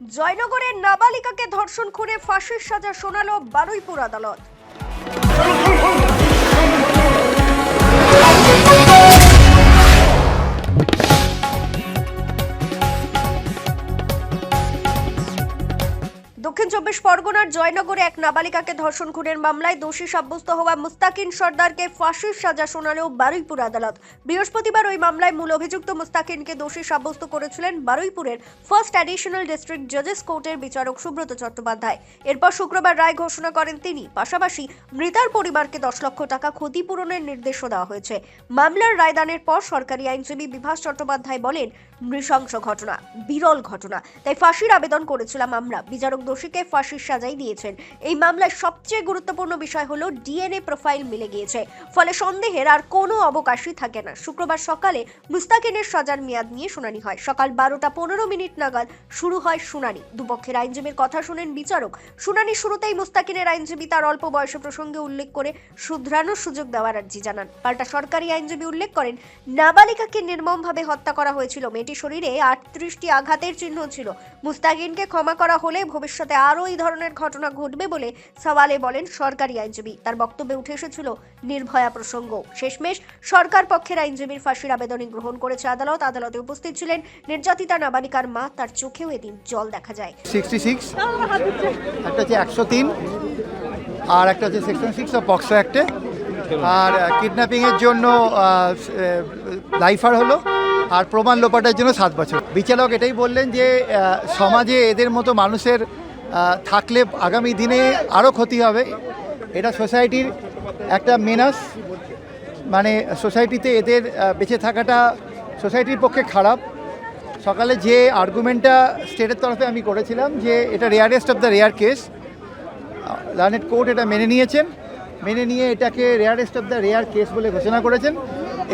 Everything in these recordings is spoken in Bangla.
জয়নগরের নাবালিকাকে ধর্ষণ খুনে ফাঁসির সাজা শোনালো বারুইপুর আদালত। দক্ষিণ চব্বিশ পরগনার জয়নগরে এক নাবালিকাকে ধর্ষণ, খুনের মামলায় দোষী সাব্যস্ত হওয়া মুস্তাকিন সর্দারকে ফাঁসির সাজা শোনালো বারুইপুর আদালত। বৃহস্পতিবার ওই মামলায় মূল অভিযুক্ত মুস্তাকিনকে দোষী সাব্যস্ত করেছিলেন বারুইপুরের ফার্স্ট অ্যাডিশনাল ডিস্ট্রিক্ট জাজেস কোর্টের বিচারক সুব্রত চট্টোপাধ্যায়। এরপর শুক্রবার রায় ঘোষণা করেন তিনি। পাশাপাশি মৃতার পরিবারকে দশ লক্ষ টাকা ক্ষতিপূরণের নির্দেশও দেওয়া হয়েছে। মামলার রায়দানের পর সরকারি আইনজীবী বিভাস চট্টোপাধ্যায় বলেন, নৃশংস ঘটনা, বিরল ঘটনা। তাই ফাঁসির আবেদন করেছিলাম আমরা। বিচারক দোষীকে ফাঁসির সাজাই দিয়েছেন। এই মামলায় সবচেয়ে গুরুত্বপূর্ণ বিষয় হলো ডিএনএ প্রোফাইল মিলে গিয়েছে। ফলে সন্দেহের আর কোনো অবকাশই থাকে না। শুক্রবার সকালে মুস্তাকিনের সাজার মেয়াদ নিয়ে শুনানি হয়। সকাল বারোটা পনেরো মিনিট নাগাদ শুরু হয় শুনানি। দুপক্ষের আইনজীবীর কথা শুনেন বিচারক। শুনানি শুরুতেই মুস্তাকিনের আইনজীবী তার অল্প বয়স প্রসঙ্গে উল্লেখ করে শুধরানোর সুযোগ দেওয়ার আর্জি জানান। পাল্টা সরকারি আইনজীবী উল্লেখ করেন, নাবালিকাকে নির্মমভাবে হত্যা করা হয়েছিল। মেয়েটির শরীরে আটত্রিশটি আঘাতের চিহ্ন ছিল। মুস্তাকিনকে ক্ষমা করা হলে ভবিষ্যতে আরও এই ধরনের ঘটনা ঘটবে বলে সওয়ালে বলেন সরকারি আইনজীবী। তার বক্তব্যে উঠে এসেছিল নির্ভয়া প্রসঙ্গ। শেষমেশ সরকার পক্ষের আইনজীবীর ফাঁসির আবেদনই গ্রহণ করেছে আদালত। আদালতে উপস্থিত ছিলেন নির্যাতিতা নাবালিকার মা। তার চোখেও এদিন জল দেখা যায়। সিক্সটি সিক্স, একটা হচ্ছে একশো তিন, আর একটা হচ্ছে সেকশন সিক্স অফ পক্সো অ্যাক্টে আর কিডন্যাপিংয়ের জন্য লাইফার হলো, আর প্রমাণ লোপাটার জন্য সাত বছর। বিচারক এটাই বললেন যে সমাজে এদের মতো মানুষের থাকলে আগামী দিনে আরও ক্ষতি হবে। এটা সোসাইটির একটা মেনাস। মানে সোসাইটিতে এদের বেঁচে থাকাটা সোসাইটির পক্ষে খারাপ। সকালে যে আর্গুমেন্টটা স্টেটের তরফে আমি করেছিলাম যে এটা rarest of the rare case learned court এটা মেনে নিয়েছেন। মেনে নিয়ে এটাকে rarest of the rare case বলে ঘোষণা করেছেন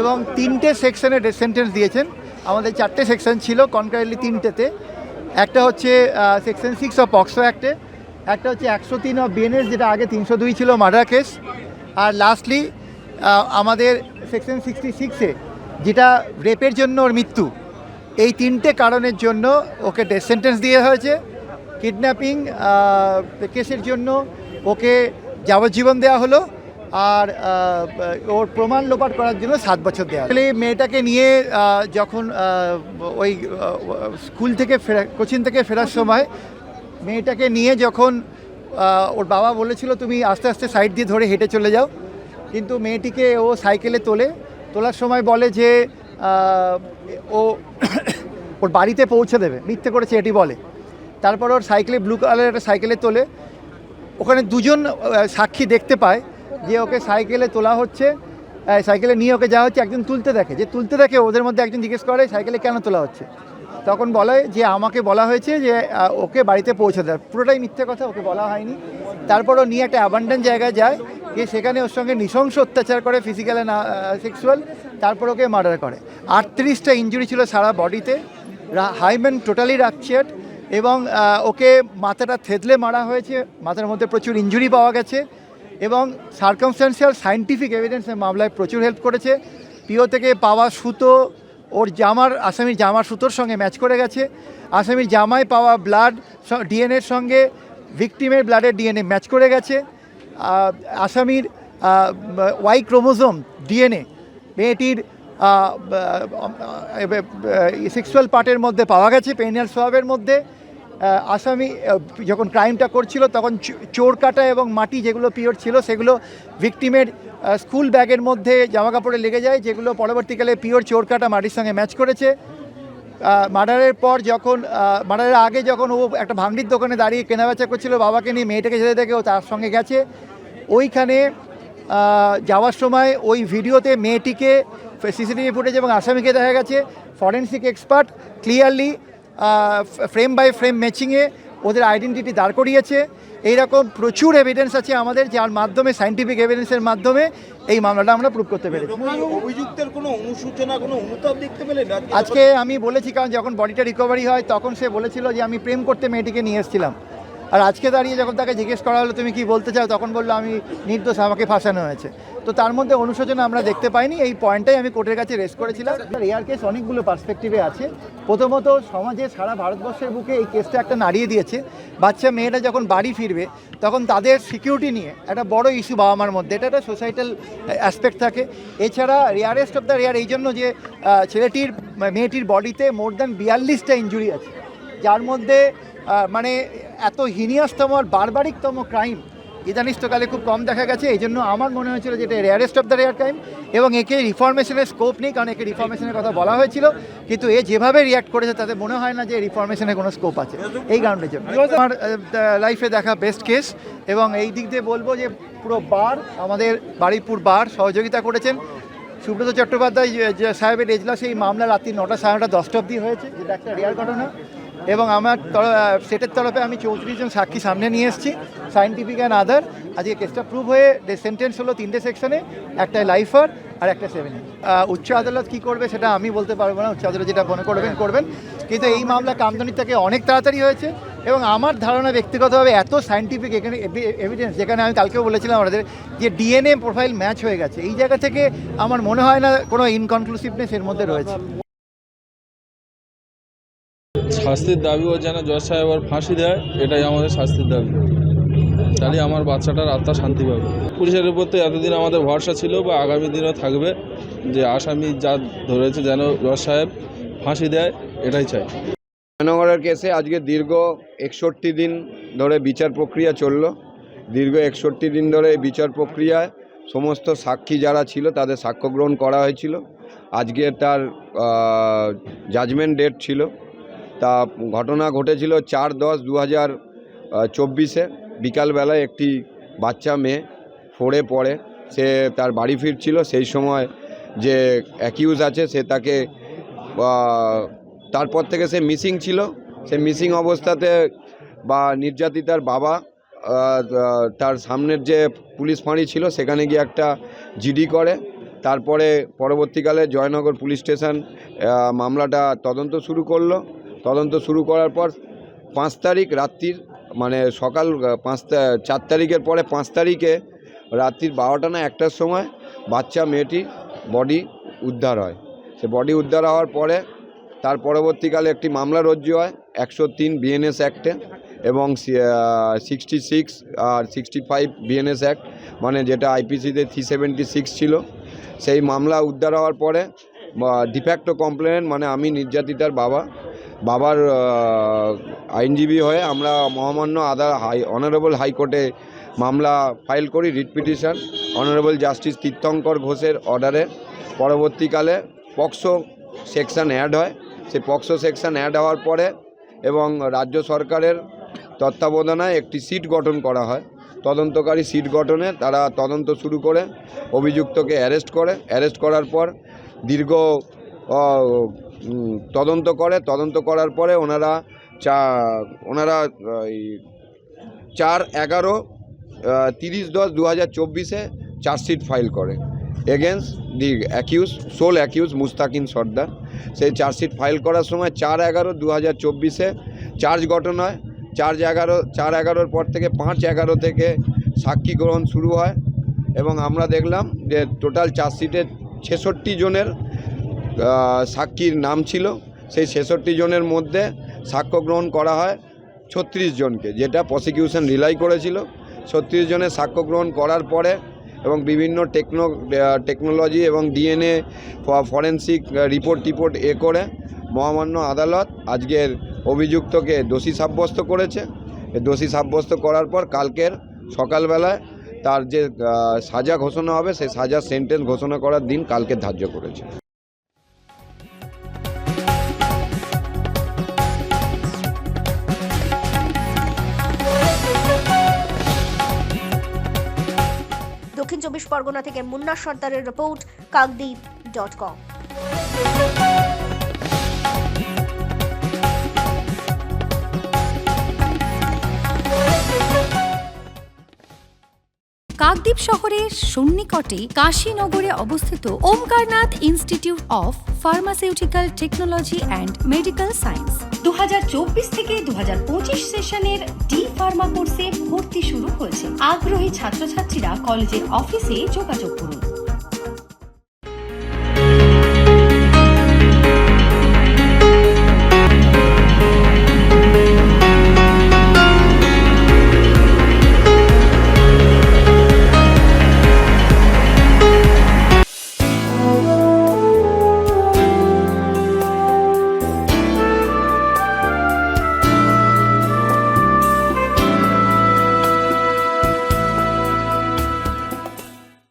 এবং তিনটে সেকশনে সেন্টেন্স দিয়েছেন। আমাদের চারটে সেকশন ছিল কনকারেন্টলি তিনটেতে। একটা হচ্ছে সেকশন সিক্স অফ পক্সো অ্যাক্টে একটা হচ্ছে একশো তিন অফ বিএনএস যেটা আগে তিনশো দুই ছিল মার্ডার কেস আর লাস্টলি আমাদের সেকশন সিক্সটি সিক্সে যেটা রেপের জন্য ওর মৃত্যু, এই তিনটে কারণের জন্য ওকে ডেথ সেন্টেন্স দিয়ে হয়েছে। কিডন্যাপিং কেসের জন্য ওকে যাবজ্জীবন দেওয়া হলো। আর ওর প্রমাণ লোপাট করার জন্য সাত বছর দেওয়া হলো। আসলে মেয়েটাকে নিয়ে যখন ওই স্কুল থেকে ফেরা কোচিং থেকে ফেরার সময় মেয়েটাকে নিয়ে যখন ওর বাবা বলেছিল, তুমি আস্তে আস্তে সাইড দিয়ে ধরে হেঁটে চলে যাও। কিন্তু মেয়েটিকে ও সাইকেলে তোলে। তোলার সময় বলে যে ও ওর বাড়িতে পৌঁছে দেবে। মিথ্যে করেছে, এটি বলে। তারপর ওর সাইকেলে, ব্লু কালারের একটা সাইকেলে তোলে। ওখানে দুজন সাক্ষী দেখতে পায়। যে ওকে সাইকেলে তোলা হচ্ছে সাইকেলে নিয়ে ওকে যাওয়া হচ্ছে, একজন তুলতে দেখে। যে তুলতে দেখে ওদের মধ্যে একজন জিজ্ঞেস করে, সাইকেলে কেন তোলা হচ্ছে? তখন বলে যে, আমাকে বলা হয়েছে যে ওকে বাড়িতে পৌঁছে দেয় পুরোটাই মিথ্যে কথা, ওকে বলা হয়নি। তারপর ও নিয়ে একটা অ্যাবান্ডেন্ট জায়গায় যায়, গিয়ে সেখানে ওর সঙ্গে নৃশংস অত্যাচার করে ফিজিক্যাল না সেক্সুয়াল তারপর ওকে মার্ডার করে। আটত্রিশটা ইঞ্জুরি ছিল সারা বডিতে হাইম্যান টোটালি রাকচিয়াট এবং ওকে মাথাটা থেতলে মারা হয়েছে। মাথার মধ্যে প্রচুর ইঞ্জুরি পাওয়া গেছে। এবং সার্কামস্টান্সিয়াল সায়েন্টিফিক এভিডেন্সের মামলায় প্রচুর হেল্প করেছে। পিও থেকে পাওয়া সুতো, ওর জামার, আসামির জামার সুতোর সঙ্গে ম্যাচ করে গেছে। আসামির জামায় পাওয়া ব্লাড ডিএনএর সঙ্গে ভিকটিমের ব্লাডের ডিএনএ ম্যাচ করে গেছে। আসামির ওয়াই ক্রোমোজোম ডিএনএ মেয়েটির সেক্সুয়াল পার্টের মধ্যে পাওয়া গেছে পেনিয়াল সোয়াবের মধ্যে। আসামি যখন ক্রাইমটা করছিল, তখন চোর কাটা এবং মাটি যেগুলো পিওর ছিল, সেগুলো ভিকটিমের স্কুল ব্যাগের মধ্যে জামা কাপড়ে লেগে যায়, যেগুলো পরবর্তীকালে পিওর চোর কাটা মাটির সঙ্গে ম্যাচ করেছে। মার্ডারের পর যখন মার্ডারের আগে যখন ও একটা ভাঙড়ির দোকানে দাঁড়িয়ে কেনাবেচা করছিল, বাবাকে নিয়ে মেয়েটাকে যেতে দেখে ও তার সঙ্গে গেছে। ওইখানে যাওয়ার সময় ওই ভিডিওতে মেয়েটিকে সিসিটিভি ফুটেজ এবং আসামিকে দেখা গেছে। Forensic expert, clearly frame by frame ম্যাচিংয়ে ওদের আইডেন্টিটি দাঁড় করিয়েছে। এইরকম প্রচুর এভিডেন্স আছে আমাদের যার মাধ্যমে সাইন্টিফিক এভিডেন্সের মাধ্যমে এই মামলাটা আমরা প্রুভ করতে পেরেছি। অভিযুক্তের কোনো অনুসূচনা কোনো অনুতাপ দেখতে পেলেন? আজকে আমি বলেছি কারণ যখন বডিটা রিকভারি হয় তখন সে বলেছিল যে আমি প্রেম করতে মেয়েটিকে নিয়ে এসেছিলাম। আর আজকে দাঁড়িয়ে যখন তাকে জিজ্ঞেস করা হলো, তুমি কি বলতে চাও? তখন বলল, আমি নির্দোষ, আমাকে ফাঁসানো হয়েছে। তো তার মধ্যে অনুশোচনা আমরা দেখতে পাইনি। এই পয়েন্টটাই আমি কোর্টের কাছে রেস করেছিলাম। এয়ার কেস অনেকগুলো পার্সপেক্টিভে আছে। প্রথমত, সমাজে সারা ভারতবর্ষের বুকে এই কেসটা একটা নাড়িয়ে দিয়েছে। বাচ্চা মেয়েটা যখন বাড়ি ফিরবে, তখন তাদের সিকিউরিটি নিয়ে একটা বড় ইস্যু বাবা মার মধ্যে। এটা একটা সোসাইটাল অ্যাসপেক্ট থাকে। এছাড়া রেয়ারেস্ট অফ দ্য রেয়ার এই জন্য যে ছেলেটির, মেয়েটির বডিতে মোর দ্যান বিয়াল্লিশটা ইঞ্জুরি আছে। যার মধ্যে মানে এত হিনিয়াসতম আর বারবারিকতম ক্রাইম ইদানিস্তকালে খুব কম দেখা গেছে। এই জন্য আমার মনে হয়েছিল যে এটা rarest of the rare crime এবং একে রিফরমেশনের স্কোপ নেই, কারণ একে রিফরমেশনের কথা বলা হয়েছিল। কিন্তু এ যেভাবে রিয়াক্ট করেছে, তাতে মনে হয় না যে রিফরমেশনের কোনো স্কোপ আছে। এই কারণের জন্য। আমার লাইফে দেখা বেস্ট কেস এবং এই দিক দিয়ে বলব যে পুরো বার আমাদের বাড়িপুর বার সহযোগিতা করেছেন। সুব্রত চট্টোপাধ্যায় সাহেবের এজলাসে এই মামলা রাত্রি নটা সাড়ে নটা দশটা অব্দি হয়েছে, যেটা একটা রেয়ার ঘটনা। এবং আমার সেটের তরফে আমি চৌত্রিশ জন সাক্ষী সামনে নিয়ে এসেছি সায়েন্টিফিক অ্যান্ড আদার আজকে কেসটা প্রুভ হয়ে সেন্টেন্স হলো তিনটে সেকশনে একটা লাইফার আর একটা সেভেন উচ্চ আদালত কি করবে সেটা আমি বলতে পারব না, উচ্চ আদালত যেটা মনে করবেন করবেন। কিন্তু এই মামলা কামদানির থেকে অনেক তাড়াতাড়ি হয়েছে এবং আমার ধারণা ব্যক্তিগতভাবে এত সায়েন্টিফিক এখানে এভিডেন্স যেখানে আমি কালকেও বলেছিলাম আমাদের যে ডিএনএ প্রোফাইল ম্যাচ হয়ে গেছে। এই জায়গা থেকে আমার মনে হয় না কোনো ইনকনক্লুসিভনেস এর মধ্যে রয়েছে। শাস্তির দাবি ও যেন জজ সাহেব আর ফাঁসি দেয়, এটাই আমাদের শাস্তির দাবি। তাহলে আমার বাচ্চাটার আত্মা শান্তি পাবে। পুলিশের উপর তো এতদিন আমাদের ভরসা ছিল বা আগামী দিনও থাকবে যে আসামি যা ধরেছে যেন জজ সাহেব ফাঁসি দেয়, এটাই চাই। জয়নগরের কেসে আজকে দীর্ঘ একষট্টি দিন ধরে বিচার প্রক্রিয়া চলল। দীর্ঘ একষট্টি দিন ধরে এই বিচার প্রক্রিয়ায় সমস্ত সাক্ষী যারা ছিল তাদের সাক্ষ্য গ্রহণ করা হয়েছিল। আজকে তার জাজমেন্ট ডেট ছিল। তা ঘটনা ঘটেছিল চার দশ দু হাজার চব্বিশে। বিকালবেলায় একটি বাচ্চা মেয়ে ফোড়ে পড়ে, সে তার বাড়ি ফিরছিল। সেই সময় যে অ্যাকিউজ আছে, সে তাকে তারপর থেকে সে মিসিং ছিল। সে মিসিং অবস্থাতে বা নির্যাতিতার বাবা তার সামনের যে পুলিশ ফাঁড়ি ছিল, সেখানে গিয়ে একটা জিডি করে। তারপরে পরবর্তীকালে জয়নগর পুলিশ স্টেশন মামলাটা তদন্ত শুরু করল। তদন্ত শুরু করার পর পাঁচ তারিখ রাত্রির মানে সকাল পাঁচ চার তারিখের পরে পাঁচ তারিখে রাত্রির বারোটা না একটার সময় বাচ্চা মেয়েটির বডি উদ্ধার হয়। সে বডি উদ্ধার হওয়ার পরে তার পরবর্তীকালে একটি মামলা রজ্জু হয়, একশো তিন বিএনএস অ্যাক্টে এবং সিক্সটি সিক্স আর সিক্সটি ফাইভ বিএনএস অ্যাক্ট মানে যেটা আইপিসিতে থ্রি সেভেন্টি সিক্স ছিল। সেই মামলা উদ্ধার হওয়ার পরে ডিফ্যাক্টো কমপ্লেন মানে আমি নির্যাতিতার বাবা বাবার আইনজীবী হয়ে আমরা মহামান্য আদার হাই অনারেবল হাইকোর্টে মামলা ফাইল করি writ petition honourable justice Tirthankar ঘোষের অর্ডারে পরবর্তীকালে পক্সো সেকশন অ্যাড হয়। সেই পক্সো সেকশন অ্যাড হওয়ার পরে এবং রাজ্য সরকারের তত্ত্বাবধানায় একটি সিট গঠন করা হয়। তদন্তকারী সিট গঠনে তারা তদন্ত শুরু করে, অভিযুক্তকে অ্যারেস্ট করে। অ্যারেস্ট করার পর দীর্ঘ তদন্ত করে, তদন্ত করার পরে ওনারা চা, ওনারা চার এগারো তিরিশ দশ দু হাজার চব্বিশে চার্জশিট ফাইল করে against the accused sole accused Mustakin Sardar. সেই চার্জশিট ফাইল করার সময় চার এগারো দু হাজার চব্বিশে চার্জ গঠন হয়। চার এগারো, চার এগারোর পর থেকে পাঁচ এগারো থেকে সাক্ষী গ্রহণ শুরু হয়। এবং আমরা দেখলাম যে টোটাল চার্জশিটে ছেষট্টি জনের সাক্ষীর নাম ছিল। সেই ছেষট্টি জনের মধ্যে সাক্ষ্য গ্রহণ করা হয় ছত্রিশ জনকে, যেটা প্রসিকিউশন রিলাই করেছিল। ছত্রিশ জনের সাক্ষ্য গ্রহণ করার পরে এবং বিভিন্ন টেকনো টেকনোলজি এবং ডিএনএ ফরেন্সিক রিপোর্ট টিপোর্ট এ করে মহামান্য আদালত আজকের অভিযুক্তকে দোষী সাব্যস্ত করেছে। দোষী সাব্যস্ত করার পর কালকের সকালবেলায় তার যে সাজা ঘোষণা হবে, সেই সাজা সেন্টেন্স ঘোষণা করার দিন কালকে ধার্য করেছে। চব্বিশ পরগনা থেকে মুন্না সর্দারের report Kakdwip dot com Kakdwip শহরের সন্নিকটে কাশীনগরে অবস্থিত Omkarnath institute of pharmaceutical technology and medical science. দু হাজার চব্বিশ থেকে দু হাজার পঁচিশ সেশনের ডি ফার্মা কোর্সে ভর্তি শুরু হয়েছে। আগ্রহী ছাত্রছাত্রীরা কলেজের অফিসে যোগাযোগ করুন।